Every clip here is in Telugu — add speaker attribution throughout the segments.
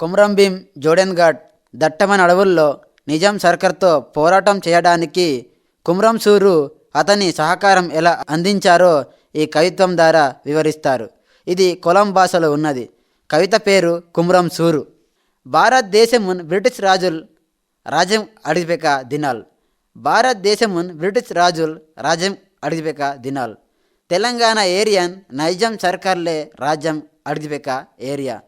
Speaker 1: కుమ్రంభీం జోడెన్ఘాట్ దట్టమైన అడవుల్లో నిజాం సర్కార్తో పోరాటం చేయడానికి కుమ్రంసూరు అతని సహకారం ఎలా అందించారో ఈ కవిత్వం ద్వారా వివరిస్తారు. ఇది కొలం భాషలో ఉన్నది. కవిత పేరు కుమ్రం సూరు. భారతదేశమున్ బ్రిటిష్ రాజుల్ రాజ్యం అడిగిపెక దినాల్. భారతదేశమున్ బ్రిటిష్ రాజుల్ రాజ్యం అడిగిపెక దినాల్. తెలంగాణ ఏరియన్ నైజాం సర్కార్లే రాజ్యం అడిగిపెక ఏరియా.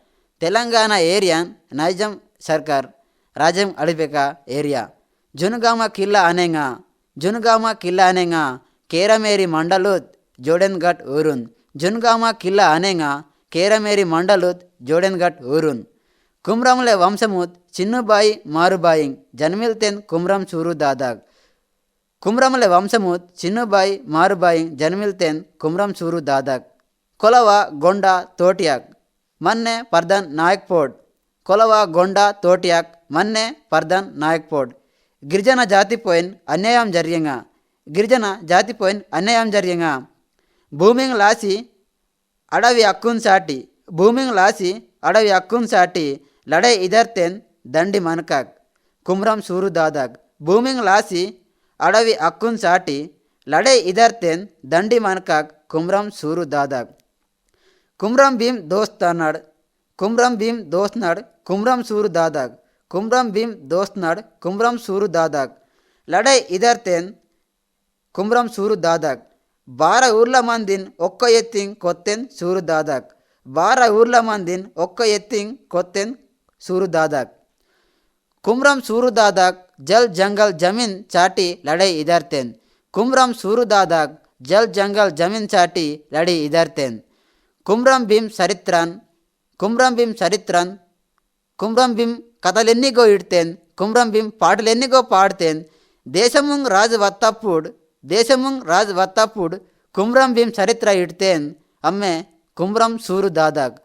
Speaker 1: తెలంగాణ ఏరియా నైజం సర్కార్ రాజ్యం అడిగిపెక ఏరియా. జునుగామ కిల్లా అనేంగా జునుగామ కిల్లా అనేంగా కేరమేరి మండలుత్ జోడెన్ఘట్ ఊరున్ జునుగామ కిల్లా అనేంగా కేరమేరి మండలుత్ జోడెన్ఘట్ ఊరున్ కుమ్రంలే వంశముత్ చిన్నుబాయి మారుబాయింగ్ జన్మిల్తెన్ కుమ్రం చూరు దాదాగ్. కుమ్రంలే వంశముత్ చిన్నుబాయి మారుబాయింగ్ జన్మిల్తెన్ కుమ్రం చూరు దాదాగ్. కొలవ గొండ తోటియాగ్. మన్నే పర్దన్ నాయక్పోడ్. కొలవ గొండ తోటియాక్ మన్నే పర్ధన్ నాయక్పోడ్. గిరిజన జాతిపోయిన్ అన్యాయం జరియంగా గిరిజన జాతిపోయిన్ అన్యాయం జరియంగా భూమింగ్ లాసి అడవి అక్కున్ సాటి. భూమింగ్ లాసి అడవి అక్కున్ సాటి. లడై ఇదర్తెన్ దండి మనకాక్. కుమ్రం సూరు దాదాగ్ భూమింగ్ లాసి అడవి అక్కున్ సాటి. లడై ఇదర్తెన్ దండి మనకాక్. కుమ్రం సూరు దాదాగ్ కుమ్రం భీం దోస్త్ అన్నాడు కుమ్రం భీం దోస్తున్నాడు కుమ్రం సూరు దాదాగ్ కుమ్రం భీం దోస్తున్నాడు కుమ్రం సూరు దాదాగ్ లడై ఇదర్తెన్ కుమ్రం సూరు దాదాగ్ బార ఊర్ల మందిన్ ఒక్క ఎత్తింగ్ కొత్తెన్ సూరు దాదాగ్ బార ఊర్ల మందిన్ ఒక్క ఎత్తింగ్ కొత్తెన్ సూరు దాదాగ్ కుమ్రం సూరు దాదాగ్ జల్ జంగల్ జమీన్ చాటి లడై ఇదర్తెన్ కుమ్రం సూరు దాదాగ్ జల్ జంగల్ జమీన్ చాటి లడై ఇదర్తెన్ ಕುಮ್ರಂ ಭೀಮ್ ಸರಿತ್ರನ್ ಕುಮ್ರಂ ಭೀಮ್ ಸರಿತ್ರನ್ ಕುಮ್ರಂ ಭೀಮ್ ಕಥಲೆನ್ನಿಗೋ ಇಡ್ತೇನ್ ಕುಮ್ರಂ ಭೀಮ್ ಪಾಟಲೆನ್ನಿಗೋ ಪಾಡ್ತೇನ್, ದೇಶಮುಂಗ್ ರಾಜ್ ವತ್ತಪ್ಪುಡ್, ದೇಶಮುಂಗ್ ರಾಜ್ ವತ್ತಪ್ಪುಡ್ ಕುಮ್ರಂ ಭೀಮ್ ಸರಿತ್ರ ಇಡ್ತೇನ್, ಅಮ್ಮೆ ಕುಮ್ರಂ ಸೂರು ದಾದಾಗ್.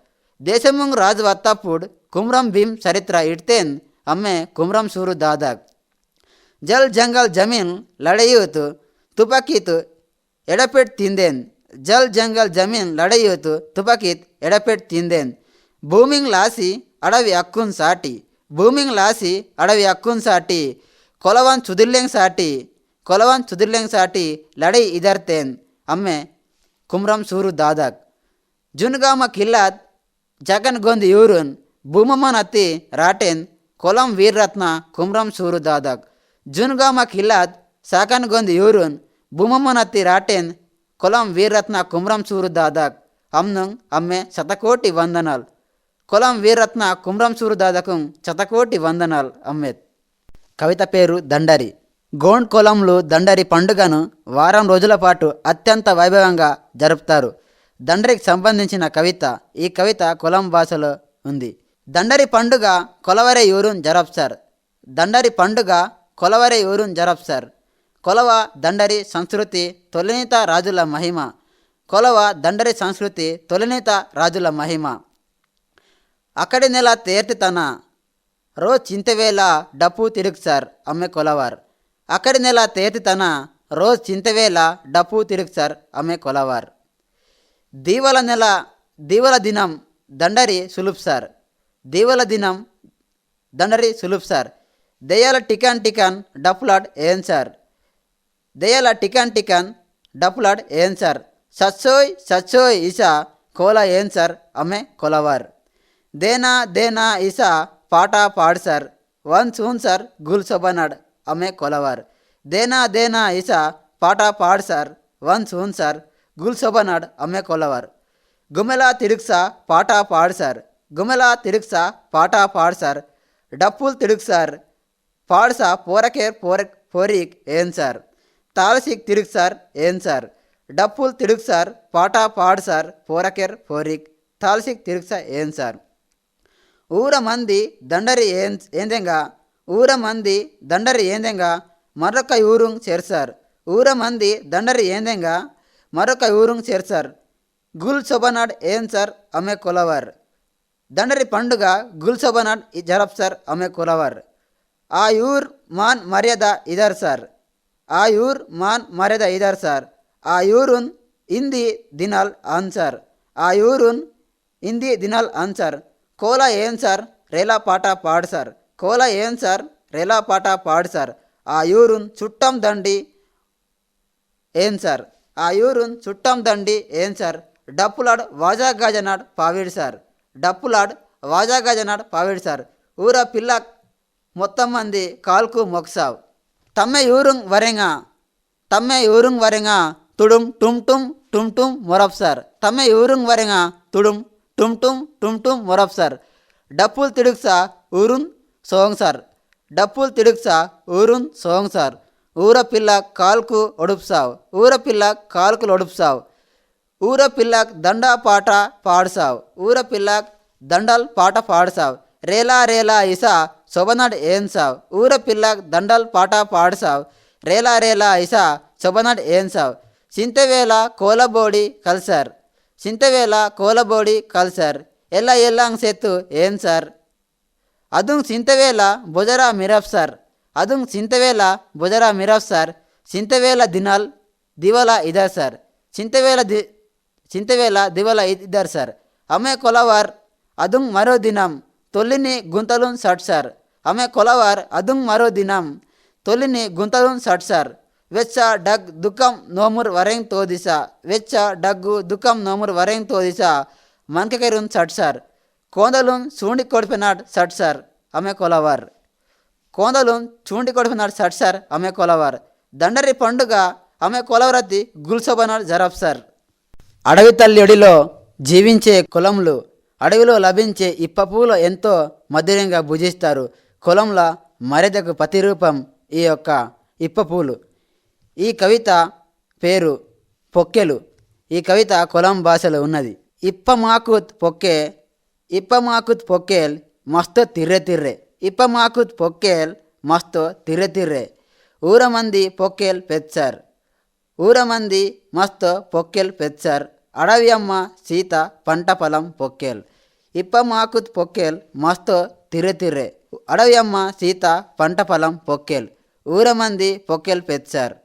Speaker 1: ದೇಶಮುಂಗ್ ರಾಜ್ ವತ್ತಪ್ಪುಡ್ ಕುಮ್ರಂ ಭೀಮ್ ಸರಿತ್ರ ಇಡ್ತೇನ್, ಅಮ್ಮೆ ಕುಮ್ರಂ ಸೂರು ದಾದಾಗ್. ಜಲ್ ಜಂಗಲ್ ಜಮೀನ್ ಲಡೆಯೂತು, ತುಪಕೀತು ಎಡಪೆಟ್ ತಿಂದೇನ್ జల్ జంగల్ జమీన్ లడయూత్ తుపాకీత్ ఎడపెట్ తిందేన్ భూమింగ్ లాసి అడవి అక్కున్ సాటి భూమింగ్ లాసి అడవి అక్కున్ సాటి కొలవన్ చుదిర్లెంగ్ సాటి కొలవన్ చుదిర్లెంగ్ సాటి లడై ఇదర్తేన్ అమ్మే కుమ్రం సూరు దాదాగ్ జున్గామ కిల్లాద్ జగన్ గొంది యూరున్ భూమమ్మన్ అత్తి రాటెన్ కొలం వీర్రత్న కుమ్రం సూరు దాదాగ్ జున్గామ కిల్లాద్ సాకన్ గొంది యూరున్ భూమమ్మన్ అత్తి రాటెన్ కులం వీర్రత్న కుమ్రం సూరు దాదాగ్ అమ్నుంగ్ అమ్మే శతకోటి వందనాలు. కొలం వీరత్న కుమ్రం సూరు శతకోటి వందనాలు అమ్మేత్. కవిత పేరు దండరి. గోండ్ కొలంలో దండరి పండుగను వారం రోజుల పాటు అత్యంత వైభవంగా జరుపుతారు. దండరికి సంబంధించిన కవిత ఈ కవిత కొలం భాషలో ఉంది. దండరి పండుగ కొలవరే యూరున్ జరప్సార్. దండరి పండుగ కొలవరే యూరున్ జరప్సార్. కొలవ దండరి సంస్కృతి తొలినేత రాజుల మహిమ. కొలవ దండరి సంస్కృతి తొలినేత రాజుల మహిమ. అక్కడి నెల తేర్టితన రో చింతవేళ డప్పు తిరుగుసార్ అమ్మె కొలవార్. అక్కడి నెల తేర్టితన రోజు చింతవేళ డప్పు తిరుగుసార్ అమ్మె కొలవార్. దీవల నెల దీవల దినం దండరి సులుప్సార్ దీవల దినం దండరి సులుప్సార్ దెయ్యాల టికాన్ టికాన్ డప్పులాడ్ ఏం సార్. దెయ్యాల టికాన్ టికాన్ డప్పులాడ్ ఏం సార్? సచ్చోయ్ సచ్చోయ్ ఇసా కోల ఏం సార్? అమ్మె కొలవార్. దేనా దేనా ఇసా పాట పాడు సార్. వన్ సూన్ సార్ గుల్ సొబనాడ్ అమ్మే కొలవర్. దేనా దేనా ఇసా పాట పాడు సార్. వన్ సూన్ సార్ గుల్ సొబనాడ్ అమ్మే కొలవర్. గుమెలా తిరుక్సా పాట పాడు సార్. గుమెలా తిరుక్సా పాట పాడు సార్. డప్పుల్ తిరుక్సార్ పాడ్సా పోరకేర్ పోర పోరీక్ ఏం సార్? తాలసిక్ తిరుగు సార్ ఏం సార్? డప్పుల్ తిరుగు సార్ పాట పాడు సార్ పోరకేర్ పోరీక్. తాలసిక్ తిరుగు సార్ ఏం సార్? ఊర మంది దండరి ఏం ఏందెంగా? ఊర మంది దండరి ఏందెంగా? మరొక ఊరుంగ్ చేర్సార్ ఊర మంది దండరి ఏందెంగా? మరొక ఊరుంగ్ చేర్సార్ గుల్ శోభనాడ్ ఏం సార్? అమ్మే కులవర్. దండరి పండుగ గుల్ శోభనాడ్ జరప్ సార్ అమ్మే కులవర్. ఆ ఊర్ మాన్ మర్యాద ఇదర్ సార్. ఆ యూర్ మాన్ మర్యాద ఇదర్ సార్? ఆ యూరున్ ఇంది దినాల్ ఆన్సర్ ఆ యూరున్ ఇంది దినాల్ ఆన్సర్ కోలా ఏం సార్? రేలా పాట పాడు సార్. కోలా ఏం సార్? రేలా పాట పాడు సార్. ఆ యూరున్ చుట్టం దండి ఏం సార్. ఆ యూరున్ చుట్టం దండి ఏం సార్. డప్పులాడ్ వాజా గాజనాడ్ పావేడు సార్. డప్పులాడ్ వాజా గాజనాడ్ పావేడు సార్. ఊర పిల్ల మొత్తం మంది కాల్కు మొక్సావ్ తమ్మె యూరుంగ్ వరెంగా తమ్మె యూరుంగ్ వరెంగా తుడుం టుమ్ టుమ్ టుమ్ టుమ్ మొరబ్ సార్ తమ్మె యూరుంగ్ వరెంగా తుడుం టుమ్ టుమ్ టుమ్ టుమ్ మొరబ్ సార్ డప్పులు తిడుక్సా ఊరున్ సోంగ్ సార్ డప్పులు తిడుక్సా ఊరున్ సోంగ్ సార్ ఊర పిల్ల కాల్కు ఒడుపుసావు ఊర పిల్ల కాల్కులు ఒడుపుసావు ఊర పిల్లక్ దండా పాట పాడుసావు ఊర పిల్లక్ దండల్ పాట పాడుసావు రేలా రేలా ఇసా శోభనాడ్ ఏంసావ్ ఊర పిల్లక్ దండల్ పాట పాడుసావు? రేలా రేలా ఇసా శోభనాడ్ ఏంసావ్ సింతవేళ కోలబోడి కల్సార్. సింతవేళ కోలబోడి కల్సార్. ఎల్ల ఎల్లాంగ్ సెత్తు ఏం సార్ అదుంగ్ సింతవేళ బుజరా మిరఫ్ సార్. అదుంగ్ సింతవేళ బుజరా మిరఫ్ సార్. సింతవేళ దినాల్ దివల ఇదర్ సార్. చింతవేళ ది చింతవేళ దివల ఇద్దరు సార్. అమ్మే కొలవార్ అదుంగ్ మరో దినం తొలిని గుంతలున్ సట్ సార్. ఆమె కొలవార్ అదుం మరో దినం. తొలిని గుంతలున్ సట్ సార్ వెచ్చ డగ్ దుఃఖం నోముర్ వరెంగ్ తోదిస. వెచ్చ డగ్గు దుఃఖం నోమురు వరెంగ్ తోదిస. మన్కెరున్ సట్ సార్ కోందలున్ సూండి కొడిపినాడ్ సట్ సార్ ఆమె కొలవార్. కోందలున్ చూండి కొడిపినాడు సట్ సార్ ఆమె కొలవార్. దండరి పండుగ ఆమె కొలవరతి గుల్సోబనాడు జరబ్ సార్ అడవి తల్లి ఒడిలో జీవించే కులంలు అడవిలో లభించే ఇప్ప పూలు ఎంతో మధురంగా భుజిస్తారు. కులంల మర్యాదకు ప్రతిరూపం ఈ యొక్క ఇప్పపూలు. ఈ కవిత పేరు పొక్కెలు. ఈ కవిత కొలం భాషలో ఉన్నది. ఇప్పమాకుత్ పొక్కే ఇప్పమాకుత్ పొక్కేల్ మస్తు తిర్రె తిర్రె. ఇప్పమాకుత్ పొక్కేల్ మస్తు తిర్రె తిర్రె. ఊరమంది పొక్కేల్ పెచ్చార్ ఊరమంది మస్తు పొక్కేల్ పెచ్చార్ అడవి అమ్మ సీత పంట పొలం పొక్కేల్. ఇప్పమాకుత్ పొక్కేల్ మస్తు తిర్రె తిర్రె. అడవి అమ్మ సీత పంట పొలం పొక్కేలు. ఊరమంది మంది పెంచారు.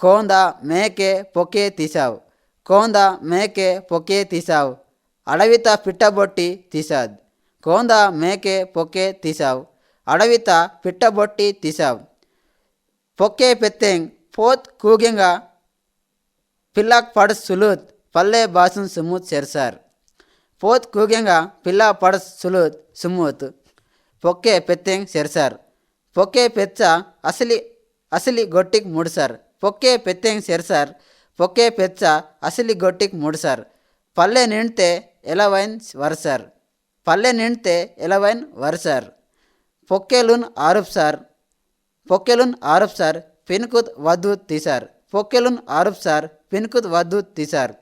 Speaker 1: కోంద మేకే పొకే తీసావు కోంద మేకే పొకే తీసావు అడవిత పిట్టబొట్టి తీసాద్ కోంద మేకే పొకే తీసావు అడవిత పిట్టబొట్టి తీసావు పొక్కే పెత్తెంగ్ పోత్ కూగింగా పిల్లాక్ పడ సులుత్ పల్లె బాసున్ సుమూత్ సెర్సార్ పోత్ కూగింగా పిల్ల పడ సులుత్ సుమూత్. పొక్కే పెత్తెంగ్ సెర్సార్. పొక్కే పెచ్చ అసలి అసలి గొట్టిక్ ముడుసార్. పొక్కే పెత్తెంగ్ సెర్సార్ పొక్కే పెచ్చ అసలి గొట్టిక్ ముడుసార్. పల్లె నిండితే ఎలవైన్ వరసార్? పల్లె నిండితే ఎలవైన్ వరసార్? పొక్కేలున్ ఆరుప్ సార్ పొక్కెలున్ ఆరుప్ సార్ పిన్కుత్ వద్దు తీసార్. పొక్కెలున్ ఆరుప్ సార్ పిన్కుత్ వద్దు తీసార్.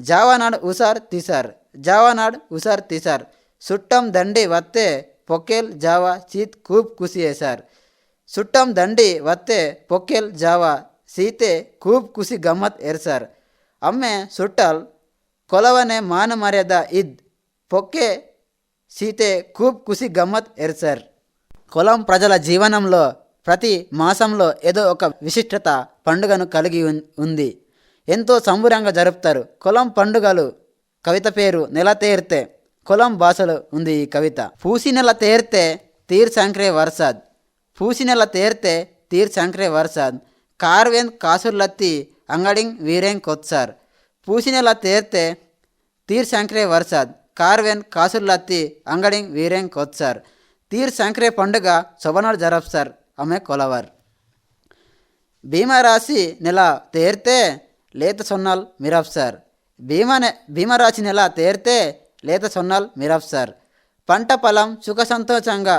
Speaker 1: జావానాడ్ ఉసార్ తీసార్. జావానాడ్ ఉసార్ తీసార్. చుట్టం దండి వత్తే పొక్కెల్ జావా చీత్ కూప్ కుసియేశారు సుట్టం దండి వత్తే పొక్కెల్ జావా సీతే కూప్ కుసి గమ్మత్ ఎర్సార్ అమ్మే సుట్టల్ కొలవనే మాన మర్యాద ఇద్ పొక్కే సీతే కూప్ కుసి గమ్మత్ ఎర్సార్ కులం ప్రజల జీవనంలో ప్రతి మాసంలో ఏదో ఒక విశిష్టత పండుగను కలిగి ఉంది. ఎంతో సంబురంగా జరుపుతారు. కులం పండుగలు కవిత పేరు నెల తేరితే కులం భాషలో ఉంది ఈ కవిత. పూసి నెల తేర్తే తీర్ సంక్రే వర్షాద్ పూసి నెల తేర్తే తీర్ సంక్రే వర్షాద్ కార్వేన్ కాసుర్లత్తి అంగడింగ్ వీరేం కొత్సార్. పూసి నెల తేర్తే తీర్ సంక్రే వర్షాద్ కార్వేన్ కాసుర్లత్తి అంగడింగ్ వీరేం కొత్సార్. తీర్ సంక్రే పండుగ శోభనాడు జరప్సార్ ఆమె కొలవర్. భీమరాశి నెల తేర్తే లేత సొన్నాల్ మిరప్సార్. భీమనే భీమరాశి నెల తేర్తే లేత సొన్నాల్ మిరప్సార్ పంట పొలం సుఖ సంతోషంగా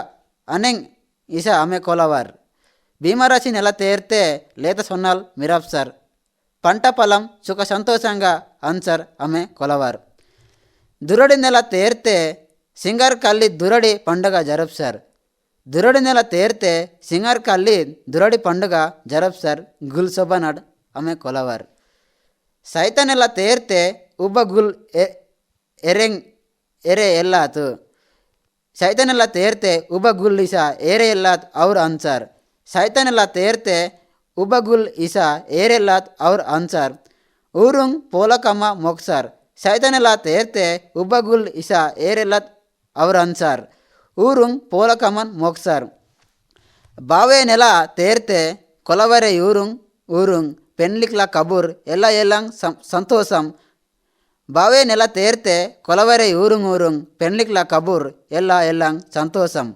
Speaker 1: అనెంగ్ ఇస ఆమె కోలవార్. భీమరాశి నెల తేర్తే లేత సొన్నాల్ మిరప్సార్ పంట పొలం సుఖ సంతోషంగా అన్సర్ ఆమె కొలవారు. దురడి నెల తేర్తే సింగర్ కల్లి దురడి పండుగ జరుపుసార్ దురడి నెల తేర్తే సింగర్ కల్లి దురడి పండుగ జరుపుసార్ గుల్ శోభనాడ్ ఆమె కొలవారు. సైత నెల తేర్తే ఉబ్బ గుల్ ఎరెంగ్ ఎరే ఎల్లాత్ సైతనెల్లా తేర్తే ఉబగుల్ ఇసా ఏరే ఎల్లాత్ అవర్ అన్సార్ సైతనెల్లా తేర్తే ఉబ గుల్ ఇసా ఏరెల్లాత్ అవర్ అన్సార్ ఊరుంగ్ పోలకమ్మ మొక్సార్ సైతనెల్లా తేర్తే ఉబ గుల్ ఇసా ఏరెల్లాత్ అవర్ అన్సార్ ఊరుంగ్ పోలకమన్ మొక్సార్ బావే నెల తేర్తే కొలవరే ఊరుంగ్ ఊరుంగ్ పెన్లిక్ల కబూర్ ఎల్లా ఎల్లాంగ్ సంతోషం బావే నెల తేర్తే కొలవరే ఊరుంగ్ ఊరుం పెండ్లిక్ల కబూర్ ఎల్లా ఎల్లంగ్ సంతోషం.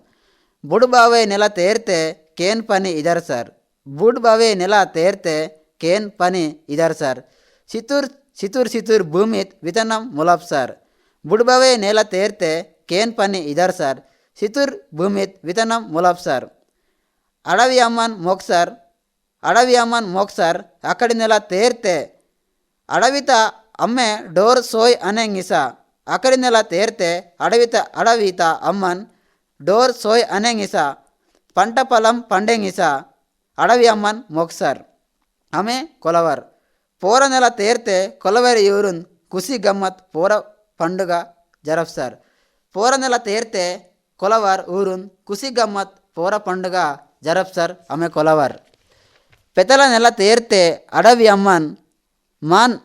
Speaker 1: బుడ్ బావే నెల తేర్తే కేన్ పని ఇదర్ సార్. బుడ్ బావే నెల తేర్తే కేన్ పని ఇదర్ సార్. సితూర్ సితూర్ సితూర్ భూమి వితనం ములప్ సార్. బుడ్ బావే నెల తేర్తే కేన్ పని ఇదర్ సార్. సితూర్ భూమిత్ వితనం ములప్ సార్. అడవి అమ్మన్ మోక్సార్ అడవి అమ్మన్ మోక్సార్ అక్కడి నెల తేర్తే అడవిత అమ్మే డోర్ సోయ్ అనెంగిస అక్కడి నెల తేర్తే అడవిత అడవిత అమ్మన్ డోర్ సోయ్ అనెంగిస పంట పొలం పండెంగిస అడవి అమ్మన్ మొక్సర్. ఆమె కొలవర్. పోర నెల తేర్తే కొలవరి యూరున్ కుసి గమ్మత్ పోర పండుగ జరప్సార్ పోర నెల తేర్తే కొలవర్ ఊరున్ కుసి గమ్మత్ పోర పండుగ జరప్సార్ ఆమె కొలవర్. పెతల నెల తేర్తే అడవి అమ్మన్ మాన్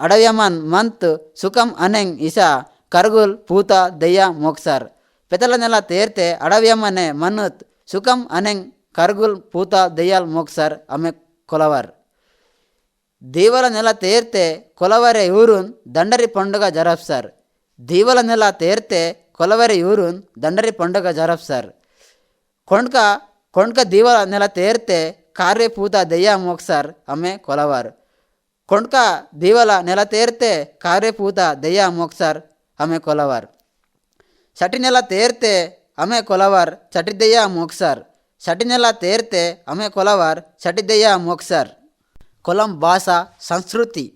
Speaker 1: అడవ్యమన్ మంత్ సుఖం అనెంగ్ ఇషా కర్గుల్ పూత దెయ్య మోక్సార్. పెతల నెల తేర్తే అడవ్యమనే మన్నుత్ సుఖం అనెంగ్ కర్గుల్ పూత దెయ్యాల్ మోక్సార్ ఆమె కొలవర్. దీవల నెల తేర్తే కొలవరే ఊరున్ దండరి పండుగ జరప్సార్. దీవల నెల తేర్తే కొలవరి ఊరున్ దండరి పండుగ జరప్సార్. కొండ్క కొండ్క దీవల నెల తేర్తే కార్య పూత దెయ్య మోక్సార్ ఆమె కొలవారు. కొండ్క దీవల నెల తేర్తే కార్యపూత దెయ్య మోక్సార్ ఆమె కొలవార్. చటి నెల తేర్తే ఆమె కొలవార్ చటి దెయ్య మోక్సార్ చటి నెల తేర్తే ఆమె కొలవార్ చటి దెయ్య మోక్సార్ కులం భాష సంస్కృతి.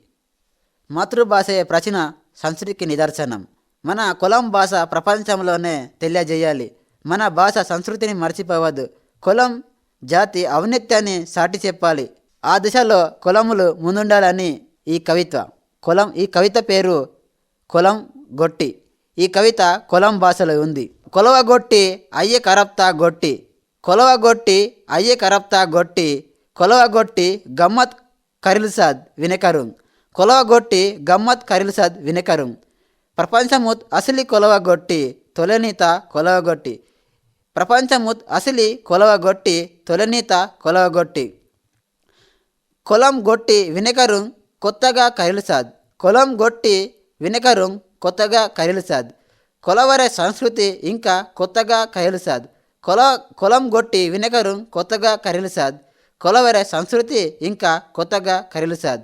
Speaker 1: మాతృభాషయే ప్రాచీన సంస్కృతికి నిదర్శనం. మన కులం భాష ప్రపంచంలోనే తెలియజేయాలి. మన భాష సంస్కృతిని మర్చిపోవద్దు. కులం జాతి ఔన్నత్యాన్ని సాటి చెప్పాలి. ఆ దిశలో కులములు ముందుండాలని ఈ కవిత్వ. కులం ఈ కవిత పేరు కులం గొట్టి. ఈ కవిత కులం భాషలో ఉంది. కొలవ గొట్టి అయ్యే కరప్తా గొట్టి. కొలవ గొట్టి అయ్యే కరప్తా గొట్టి. కొలవ గొట్టి గమ్మత్ కరిల్సాద్ వినకరుంగ్ కొలవ గొట్టి గమ్మత్ కరిల్సాద్ వినకరుంగ్ ప్రపంచముత్ అసలి కొలవగొట్టి తొలనీత కొలవగొట్టి ప్రపంచముత్ అసలి కొలవగొట్టి తొలనీత కొలవగొట్టి కొలం గొట్టి వినకరుం కొత్తగా కరిలుసాద్. కొలం గొట్టి వినకరుం కొత్తగా కరిలుసాద్. కొలవరే సంస్కృతి ఇంకా కొత్తగా కరిలుసాద్. కొల కొలం గొట్టి వినకరు కొత్తగా కరిలుసాద్. కొలవరే సంస్కృతి ఇంకా కొత్తగా కరిలుసాద్.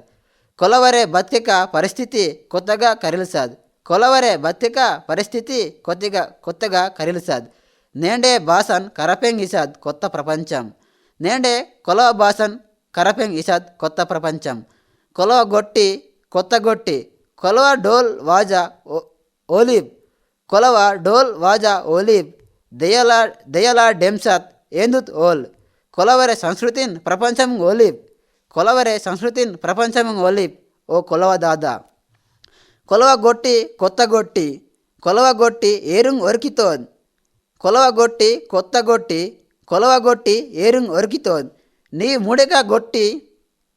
Speaker 1: కొలవరే బతిక పరిస్థితి కొత్తగా కరిలుసాద్. కొలవరే బతిక పరిస్థితి కొద్దిగా కొత్తగా కరిలుసాద్. నేండే బాసన్ కరపెంగిసాద్ కొత్త ప్రపంచం. నేండే కొలవ బాసన్ కరపెంగ్ ఇషాద్ కొత్త ప్రపంచం. కొలవ గొట్టి కొత్త గొట్టి. కొలవ డోల్ వాజా ఓలీబ్ ఓలిబ్. కొలవ డోల్ వాజా ఓలిబ్. దయలా దయలా డెంసాత్ ఏందుత్ ఓల్. కొలవరే సంస్కృతిన్ ప్రపంచం ఓలీబ్. కొలవరే సంస్కృతిన్ ప్రపంచం ఓలీబ్. ఓ కొలవ దాదా. కొలవ గొట్టి కొత్త గొట్టి. కొలవ గొట్టి ఏరుంగ్ ఒరికితోద్ కొలవ గొట్టి కొత్త గొట్టి. కొలవ గొట్టి ఏరుంగ్ ఒరికితోద్ నీ ముడెక గొట్టి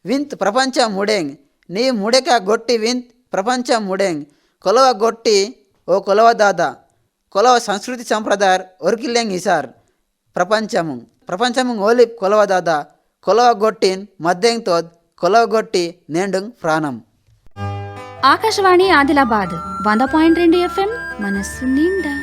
Speaker 1: వింత్ ప్రపంచం ముడెంగ్. నీ ముడెక గొట్టి వింత్ ప్రపంచం ముడెంగ్. కొలవ గొట్టి ఓ కొలవ దాదా. కొలవ సంస్కృతి సంప్రదాయ ఒరికిల్లెంగ్ ఇసార్ ప్రపంచము ప్రపంచము ఓలిప్ కొలవ దాదా. కొలవ గొట్టిన్ మద్దెంగ్ తోద్. కొలవ గొట్టి నేండుంగ్ ప్రాణం.
Speaker 2: ఆకాశవాణి ఆదిలాబాద్ వంద పాయింట్ రెండు ఎఫ్ఎం మనస్సు నిండా.